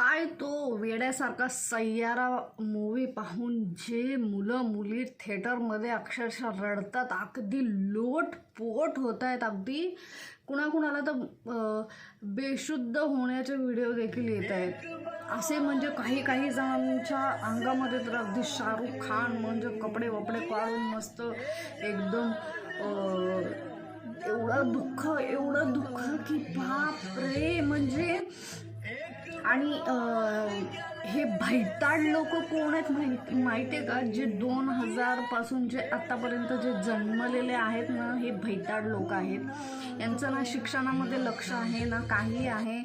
काय तो वेड्यासारखा सय्यारा मूवी पाहून जे मुलं मुली थिएटरमध्ये अक्षरशः रडतात. अगदी लोटपोट होत आहेत अगदी कुणाकुणाला तर बेशुद्ध होण्याचे व्हिडिओ देखील येत आहेत असे म्हणजे काही काही जणांच्या अंगामध्ये तर अगदी शाहरुख खान म्हणजे कपडे वपडे काढून मस्त एकदम एवढं दुःख एवढं दुःख की बाप रे म्हणजे आणि हे भैताड लोक कोण आहेत माहीत माहिती आहे का? जे दोन हजारपासून जे आत्तापर्यंत जे जन्मलेले आहेत ना हे भैताड लोक आहेत. यांचं ना शिक्षणामध्ये लक्ष आहे ना काही आहे.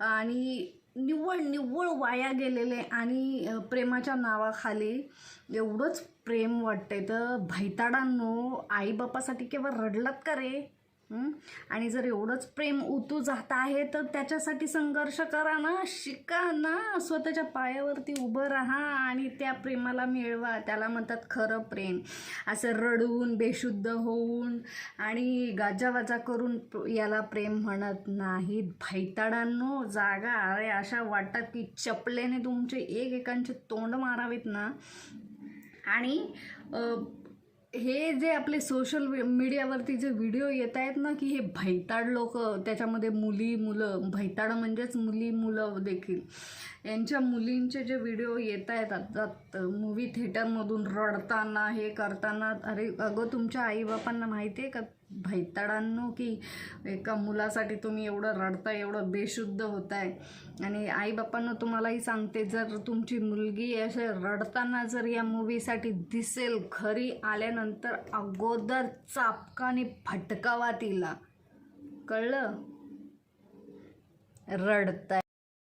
आणि निव्वळ निव्वळ वाया गेलेले आणि प्रेमाच्या नावाखाली एवढंच प्रेम वाटतंय. तर भैताडांनो आईबापासाठी केव्हा रडलात का रे? आणि जर एवढंच प्रेम उतू जात आहे तर त्याच्यासाठी संघर्ष करा ना शिका ना स्वतःच्या पायावरती उभं राहा आणि त्या प्रेमाला मिळवा. त्याला म्हणतात खरं प्रेम. असं रडून बेशुद्ध होऊन आणि गाजावाजा करून याला प्रेम म्हणत नाहीत. भैताडांनो जागा. अरे अशा वाटतात की चपलेने तुमचे एकेकांचे तोंड मारावेत ना? आणि हे जे आपले सोशल मीडियावरती जे व्हिडिओ येत आहेत ना की हे भैताड लोक त्याच्यामध्ये मुली मुलं भैताड म्हणजेच मुली मुलं देखील. यांच्या मुलींचे जे व्हिडिओ येत आहेत आता मूवी थिएटरमधून रडताना हे करताना अरे अगं तुमच्या आईबापांना माहिती आहे का? भैताडांनो की एका मुलासाठी तुम्ही एवढं रडताय एवढं बेशुद्ध होताय. आणि आईबापांना तुम्हालाही सांगते जर तुमची मुलगी असे रडताना जर या मूवीसाठी दिसेल घरी आल्यानंतर अगोदर चापकाने फटकावा तिला. कळलं? रडताय.